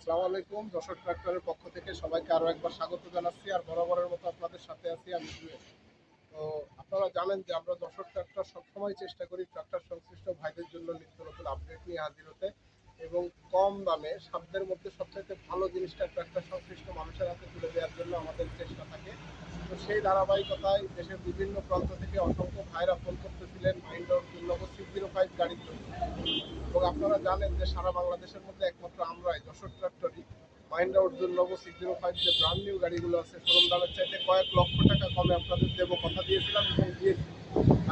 আসসালামু আলাইকুম যশোর ট্রাক্টরের পক্ষ থেকে সবাইকে আরও একবার স্বাগত জানাচ্ছি আর বরাবরের মতো আপনাদের সাথে আছি আমি তো আপনারা জানেন যে আমরা যশোর ট্রাক্টর সবসময় চেষ্টা করি ট্রাক্টর সংশ্লিষ্ট ভাইদের জন্য নিত্য নতুন আপডেট নিয়ে হাজির হতে। এবং কম দামে সাধ্যের মধ্যে সবচাইতে ভালো জিনিসটা একটা সংশ্লিষ্ট মানুষের হাতে তুলে দেওয়ার জন্য আমাদের চেষ্টা থাকে। তো সেই ধারাবাহিকতায় দেশের বিভিন্ন প্রান্ত থেকে অসংখ্য ভাইরা ফোন করতেছিলেন মাইন্ডর জন্য সিক্স জিরো ফাইভ গাড়ির জন্য। এবং আপনারা জানেন যে সারা বাংলাদেশের মধ্যে একমাত্র আমরাই, Jessore ট্রাক্টরই। Mahindra Novo six zero five যে ব্র্যান্ড নিউ গাড়িগুলো আছে শোরুম দামের চাইতে কয়েক লক্ষ টাকা কমে আপনাদের দেবো কথা দিয়েছিলাম এবং দিয়েছি।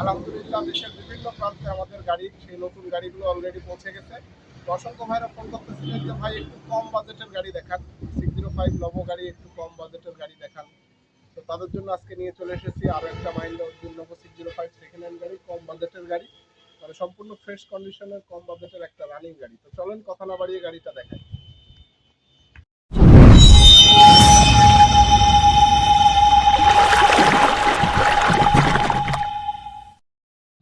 আলহামদুলিল্লাহ দেশের বিভিন্ন প্রান্তে আমাদের গাড়ি, সেই নতুন গাড়িগুলো অলরেডি পৌঁছে গেছে। অসংখ্য ভাইরা ফোন করতেছিলেন যে ভাই একটু কম বাজেটের গাড়ি দেখান। সিক্স জিরো ফাইভ নবো গাড়ি একটু কম বাজেটের গাড়ি দেখান। তো তাদের জন্য আজকে নিয়ে চলে এসেছি আরও একটা Mahindra Arjun Novo six zero five second hand গাড়ি, কম বাজেটের গাড়ি। মানে সম্পূর্ণ ফ্রেশ কন্ডিশনের কম বাজেটের একটা রানিং গাড়ি। তো চলেন কথা না বাড়িয়ে গাড়িটা দেখাই।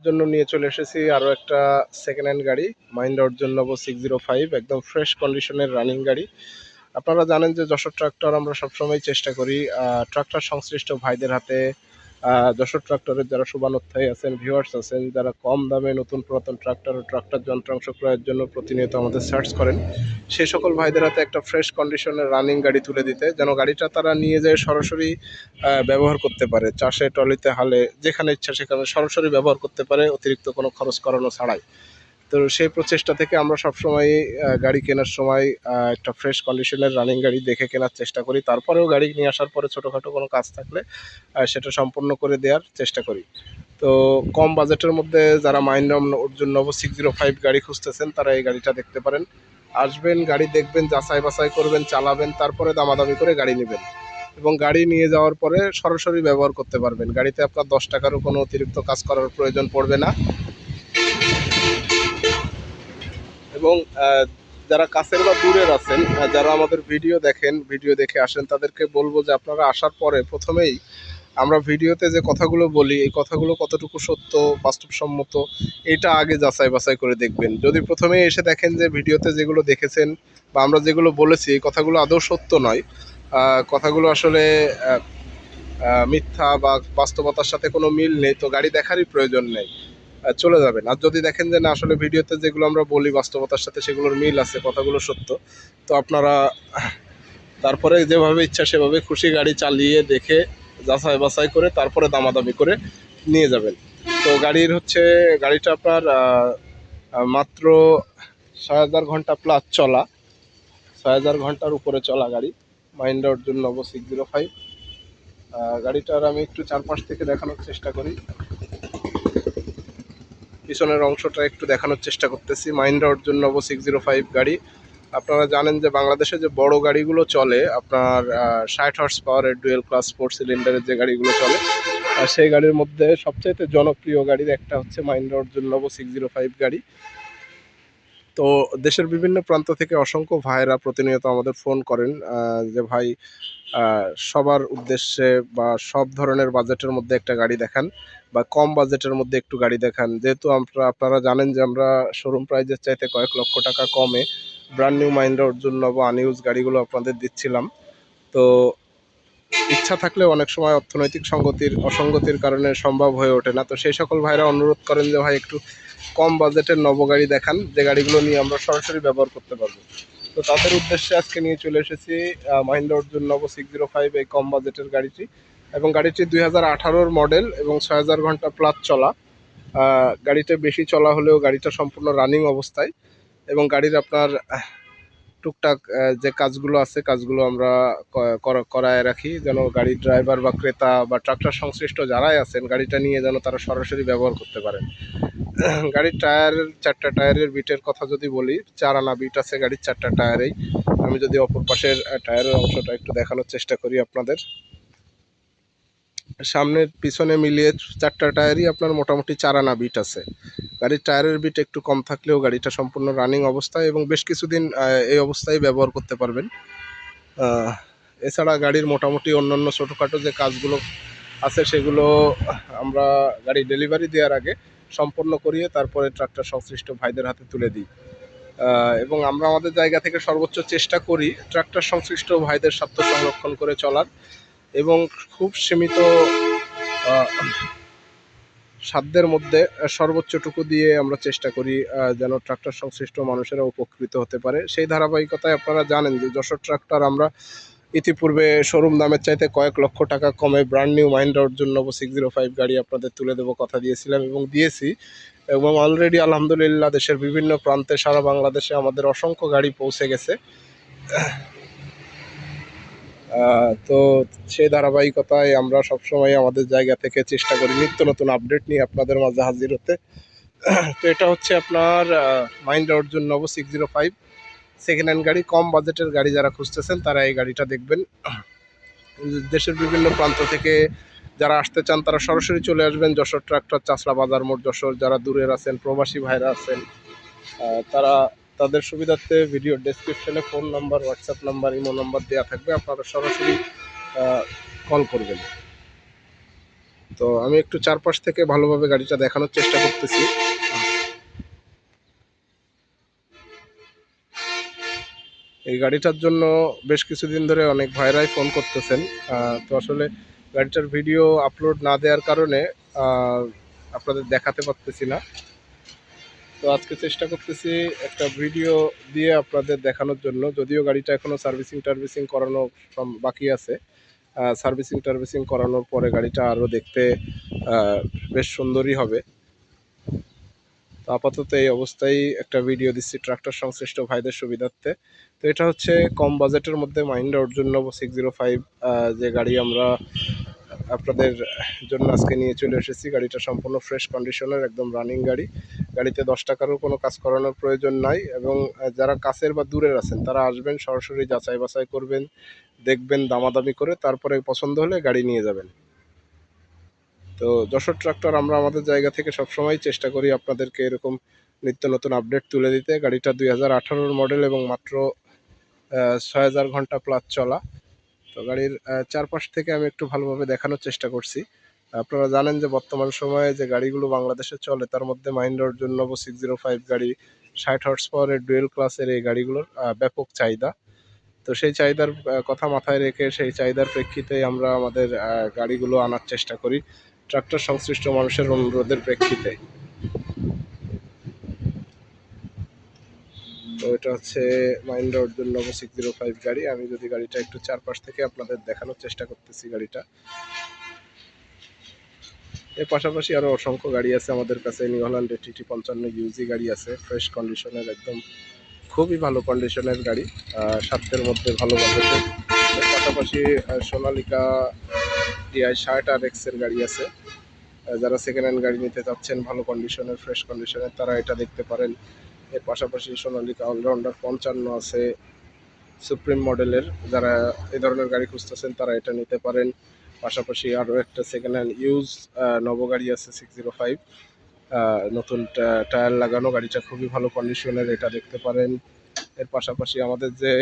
জন্য নিয়ে চলে এসেছি আরও একটা সেকেন্ড হ্যান্ড গাড়ি Mahindra Arjun Novo six zero five একদম ফ্রেশ কন্ডিশনের রানিং গাড়ি। আপনারা জানেন যে যশোর ট্রাক্টর আমরা সবসময় চেষ্টা করি ট্রাক্টর সংশ্লিষ্ট ভাইদের হাতে যশোর ট্রাক্টরের যারা শুভানুধ্যায়ী আছেন ভিউয়ার্স আছেন, যারা কম দামে নতুন পুরাতন ট্রাক্টর ও ট্রাক্টর যন্ত্রাংশ ক্রয়ের জন্য প্রতিনিয়ত আমাদের সার্চ করেন সেই সকল ভাইদের হাতে একটা ফ্রেশ কন্ডিশনের রানিং গাড়ি তুলে দিতে, যেন গাড়িটা তারা নিয়ে যায় সরাসরি ব্যবহার করতে পারে, চাষে টলিতে হালে, যেখানে ইচ্ছা সেখানে সরাসরি ব্যবহার করতে পারে, অতিরিক্ত কোনো খরচ করানো ছাড়াই। তো সেই প্রচেষ্টা থেকে আমরা সবসময় গাড়ি কেনার সময় একটা ফ্রেশ কন্ডিশনের রানিং গাড়ি দেখে কেনার চেষ্টা করি। তারপরেও গাড়ি নিয়ে আসার পরে ছোটোখাটো কোনো কাজ থাকলে সেটা সম্পূর্ণ করে দেওয়ার চেষ্টা করি। তো কম বাজেটের মধ্যে যারা mind Arjun Novo six zero five গাড়ি খুঁজতেছেন, তারা এই গাড়িটা দেখতে পারেন। আসবেন, গাড়ি দেখবেন, যাচাই বাছাই করবেন, চালাবেন, তারপরে দামাদামি করে গাড়ি নেবেন। এবং গাড়ি নিয়ে যাওয়ার পরে সরাসরি ব্যবহার করতে পারবেন। গাড়িতে আপনার দশ টাকারও কোনো অতিরিক্ত কাজ করার প্রয়োজন পড়বে না। এবং যারা কাছের বা দূরের আছেন যারা আমাদের ভিডিও দেখেন, ভিডিও দেখে আসেন, তাদেরকে বলব যে আপনারা আসার পরে প্রথমেই আমরা ভিডিওতে যে কথাগুলো বলি, এই কথাগুলো কতটুকু সত্য, বাস্তবসম্মত, এটা আগে যাচাই বাছাই করে দেখবেন। যদি প্রথমেই এসে দেখেন যে ভিডিওতে যেগুলো দেখেছেন বা আমরা যেগুলো বলেছি, এই কথাগুলো আদৌ সত্য নয় কথাগুলো আসলে মিথ্যা বা বাস্তবতার সাথে কোনো মিল নেই, তো গাড়ি দেখারই প্রয়োজন নেই। চলে যাবেন। আর যদি দেখেন যে না, আসলে ভিডিওতে যেগুলো আমরা বলি বাস্তবতার সাথে সেগুলোর মিল আছে, কথাগুলো সত্য। তো আপনারা তারপরে যেভাবে ইচ্ছা সেভাবে খুশি গাড়ি চালিয়ে দেখে, যাচাই বাছাই করে তারপরে দামাদামি করে নিয়ে যাবেন। তো গাড়ির হচ্ছে, গাড়িটা আপনার মাত্র ছয় হাজার ঘণ্টা প্লাস চলা। ছয় হাজার ঘণ্টার উপরে চলা গাড়ি। মাইন্ডার জন্য নব সিক্স জিরো ফাইভ গাড়িটার আমি একটু চারপাশ থেকে দেখানোর চেষ্টা করি। পিছনের অংশটা একটু দেখানোর চেষ্টা করতেছি। মাইন্ডা Arjun Novo six zero five গাড়ি। আপনারা জানেন যে বাংলাদেশে যে বড় গাড়িগুলো চলে, আপনার ষাট হর্স পাওয়ারের ডুয়েল ক্লাস ফোর সিলিন্ডারের যে গাড়িগুলো চলে আর সেই গাড়ির মধ্যে সবচাইতে জনপ্রিয় গাড়ির একটা হচ্ছে মাইন্ডা Arjun Novo six zero five গাড়ি। তো দেশের বিভিন্ন প্রান্ত থেকে অসংখ্য ভাইরা প্রতিনিয়ত আমাদের ফোন করেন যে ভাই সবার উদ্দেশ্যে বা সব ধরনের বাজেটের মধ্যে একটা গাড়ি দেখান বা কম বাজেটের মধ্যে একটু গাড়ি দেখান। যেহেতু আমরা, আপনারা জানেন যে আমরা শোরুম প্রাইজের চাইতে কয়েক লক্ষ টাকা কমে ব্র্যান্ড নিউ মাইন্ডা অর্জুন নব আনইউজ গাড়িগুলো আপনাদের দিচ্ছিলাম। তো ইচ্ছা থাকলে অনেক সময় অর্থনৈতিক সঙ্গতির, অসঙ্গতির কারণে সম্ভব হয়ে ওঠে না। তো সেই সকল ভাইরা অনুরোধ করেন যে ভাই, একটু কম বাজেটের নব গাড়ি দেখান, যে গাড়িগুলো নিয়ে আমরা সরাসরি ব্যবহার করতে পারব। তো তাদের উদ্দেশ্যে আজকে নিয়ে চলে এসেছি Mahindra Arjun Novo six zero five এই কম বাজেটের গাড়িটি। এবং গাড়িটি দুই হাজার আঠারোর মডেল এবং ছয় হাজার ঘণ্টা প্লাস চলা। গাড়িটা বেশি চলা হলেও গাড়িটা সম্পূর্ণ রানিং অবস্থায়। এবং গাড়ির আপনার টুকটাক যে কাজগুলো আছে, কাজগুলো আমরা করায় রাখি। যেন গাড়ির ড্রাইভার বা ক্রেতা বা ট্রাক্টর সংশ্লিষ্ট যারাই আছেন, গাড়িটা নিয়ে যেন তারা সরাসরি ব্যবহার করতে পারেন। গাড়ির টায়ারের চারটা টায়ারের বিটের কথা যদি বলি চার আনা বিট আছে গাড়ির চারটা টায়ারেই। আমি যদি অপর পাশের টায়ারের অংশটা একটু দেখানোর চেষ্টা করি আপনাদের। সামনে পিছনে মিলিয়ে চারটা টায়ারই আপনার মোটামুটি চার আনা বিট আছে। গাড়ির টায়ারের বিট একটু কম থাকলেও গাড়িটা সম্পূর্ণ রানিং অবস্থায় এবং বেশ কিছুদিন এই অবস্থায় ব্যবহার করতে পারবেন। এছাড়া গাড়ির মোটামুটি অন্যান্য ছোটোখাটো যে কাজগুলো আছে সেগুলো আমরা গাড়ি ডেলিভারি দেওয়ার আগে সম্পন্ন করিয়ে তারপরে ট্রাক্টর সংশ্লিষ্ট ভাইদের হাতে তুলে দিই। এবং আমরা আমাদের জায়গা থেকে সর্বোচ্চ চেষ্টা করি ট্রাক্টর সংশ্লিষ্ট ভাইদের স্বার্থ সংরক্ষণ করে চলার এবং খুব সীমিত সাধ্যের মধ্যে সর্বোচ্চটুকু দিয়ে আমরা চেষ্টা করি যেন ট্রাক্টর সংশ্লিষ্ট মানুষেরা উপকৃত হতে পারে। সেই ধারাবাহিকতায় আপনারা জানেন যে যশোর ট্রাক্টর আমরা ইতিপূর্বে শোরুম দামের চাইতে কয়েক লক্ষ টাকা কমে ব্র্যান্ড নিউ মাইন্ডার জন্য সিক্স জিরো ফাইভ গাড়ি আপনাদের তুলে দেবো কথা দিয়েছিলাম এবং দিয়েছি। এবং অলরেডি আলহামদুলিল্লাহ দেশের বিভিন্ন প্রান্তে সারা বাংলাদেশে আমাদের অসংখ্য গাড়ি পৌঁছে গেছে। তো সেই ধারাবাহিকতায় আমরা সবসময় আমাদের জায়গা থেকে চেষ্টা করি নিত্য নতুন আপডেট নিয়ে আপনাদের মাঝে হাজির হতে। তো এটা হচ্ছে আপনার Mahindra Arjun Novo six zero five second hand গাড়ি, কম বাজেটের গাড়ি যারা খুঁজতেছেন, তারা এই গাড়িটা দেখবেন। দেশের বিভিন্ন প্রান্ত থেকে যারা আসতে চান, তারা সরাসরি চলে আসবেন যশোর ট্রাক্টর চাষলা বাজার মোড় যশোর যারা দূরের আছেন, প্রবাসী ভাইরা আছেন তারা তাদের সুবিধার্থে ভিডিও ডেসক্রিপশনে phone number WhatsApp number imo number দেওয়া থাকবে। আপনারা সরাসরি কল করবেন। তো আমি একটু চারপাশ থেকে ভালোভাবে গাড়িটা দেখানোর চেষ্টা করতেছি। এই গাড়িটার জন্য বেশ কিছুদিন ধরে অনেক ভাইরাই ফোন করতেছেন। তো আসলে গাড়িটার ভিডিও আপলোড না দেওয়ার কারণে আপনাদের দেখাতে পারতেছি না। তো আজকে চেষ্টা করতেছি একটা ভিডিও দিয়ে আপনাদের দেখানোর জন্য। যদিও গাড়িটা এখনও সার্ভিসিং টার্ভিসিং করানো বাকি আছে। সার্ভিসিং টার্ভিসিং করানোর পরে গাড়িটা আরও দেখতে বেশ সুন্দরই হবে। তো আপাতত এই অবস্থায় একটা ভিডিও দিচ্ছি ট্রাক্টর সংশ্লিষ্ট ভাইদের সুবিধার্থে। তো এটা হচ্ছে কম বাজেটের মধ্যে মাইন্ডা Arjun Novo six zero five যে গাড়ি আমরা, আপনাদের জন্য আজকে নিয়ে চলে এসেছি। গাড়িটা সম্পূর্ণ ফ্রেশ কন্ডিশনের একদম রানিং গাড়ি। গাড়িতে দশ টাকারও কোনো কাজ করানোর প্রয়োজন নাই এবং যারা কাছের বা দূরের আছেন, তারা আসবেন, সরাসরি যাচাই বাছাই করবেন, দেখবেন, দামাদামি করে, তারপরে পছন্দ হলে গাড়ি নিয়ে যাবেন। তো যশোর ট্রাক্টর আমরা আমাদের জায়গা থেকে সবসময় চেষ্টা করি আপনাদেরকে এরকম নিত্য নতুন আপডেট তুলে দিতে। গাড়িটা দুই হাজার মডেল এবং মাত্র ছয় হাজার ঘণ্টা প্লাস চলা। তো গাড়ির চারপাশ থেকে আমি একটু ভালোভাবে দেখানোর চেষ্টা করছি। আপনারা জানেন যে বর্তমান সময়ে যে গাড়িগুলো বাংলাদেশে চলে, তার মধ্যে মাইন্ডার জন্য সিক্স জিরো ফাইভ গাড়ি, ষাট হর্স পাওয়ারের ডুয়েল ক্লাসের এই গাড়িগুলোর ব্যাপক চাহিদা। তো সেই চাহিদার কথা মাথায় রেখে সেই চাহিদার প্রেক্ষিতে আমরা আমাদের গাড়িগুলো আনার চেষ্টা করি। ট্রাক্টর সংশ্লিষ্ট মানুষের অনুরোধের প্রেক্ষিতে। তো এটা হচ্ছে Arjun Novo six zero five গাড়ি। আমি যদি গাড়িটা একটু চারপাশ থেকে আপনাদের দেখানোর চেষ্টা করতেছি গাড়িটা। এর পাশাপাশি আরও অসংখ্য গাড়ি আছে আমাদের কাছে। নিউ হল্যান্ডের টিটি পঞ্চান্ন ইউজি গাড়ি আছে। ফ্রেশ কন্ডিশনের একদম খুবই ভালো কন্ডিশনের গাড়ি। সাতের মধ্যে ভালো বাজেটের। পাশাপাশি সোনালিকা টিআই ষাট আর এক্সের গাড়ি আছে। যারা সেকেন্ড হ্যান্ড গাড়ি নিতে চাচ্ছেন, ভালো কন্ডিশনের ফ্রেশ কন্ডিশনের তারা এটা দেখতে পারেন। এর পাশাপাশি সোনালিকা অলরাউন্ডার পঞ্চান্ন আছে সুপ্রিম মডেলের যারা এই ধরনের গাড়ি খুঁজতেছেন, তারা এটা নিতে পারেন। পাশাপাশি আরও একটা সেকেন্ড হ্যান্ড ইউজ নব গাড়ি আছে সিক্স জিরো ফাইভ নতুন টায়ার লাগানো গাড়িটা খুবই ভালো কন্ডিশনের এটা দেখতে পারেন। এর পাশাপাশি আমাদের যে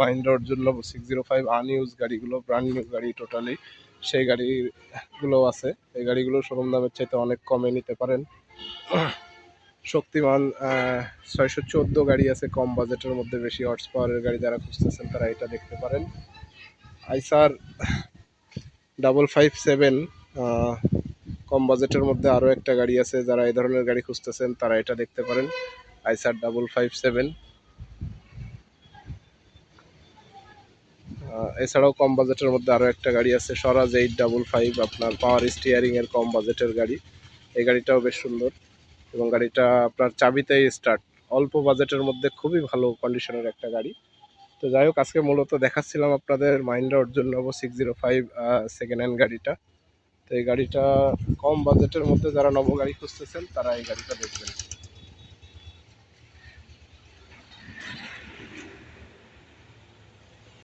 মাইন্ডার জন্য সিক্স জিরো ফাইভ আনইউজ গাড়িগুলো ব্র্যান্ড নিউ গাড়ি টোটালি সেই গাড়িগুলো আছে। এই গাড়িগুলো শোরুম দামের চাইতে অনেক কমে নিতে পারেন। শক্তিমান ছয়শো চোদ্দ গাড়ি আছে, কম বাজেটের মধ্যে বেশি হর্স পাওয়ারের গাড়ি যারা খুঁজতেছেন, তারা এটা দেখতে পারেন। আইসার ডাবল ফাইভ সেভেন কম বাজেটের মধ্যে আরও একটা গাড়ি আছে, যারা এই ধরনের গাড়ি খুঁজতেছেন, তারা এটা দেখতে পারেন। আইসার ডাবল ফাইভ সেভেন এছাড়াও কম বাজেটের মধ্যে আরও একটা গাড়ি আছে, স্বরাজ এইট ডাবল ফাইভ, আপনার পাওয়ার স্টিয়ারিং এর কম বাজেটের গাড়ি। এই গাড়িটাও বেশ সুন্দর এবং গাড়িটা আপনার চাবিতেই স্টার্ট অল্প বাজেটের মধ্যে খুবই ভালো কন্ডিশনের একটা গাড়ি। তো যাই হোক, আজকে মূলত দেখাচ্ছিলাম আপনাদের Mahindra Arjun Novo six zero five second hand গাড়িটা। তো এই গাড়িটা কম বাজেটের মধ্যে যারা নব গাড়ি খুঁজতেছেন, তারা এই গাড়িটা দেখবেন।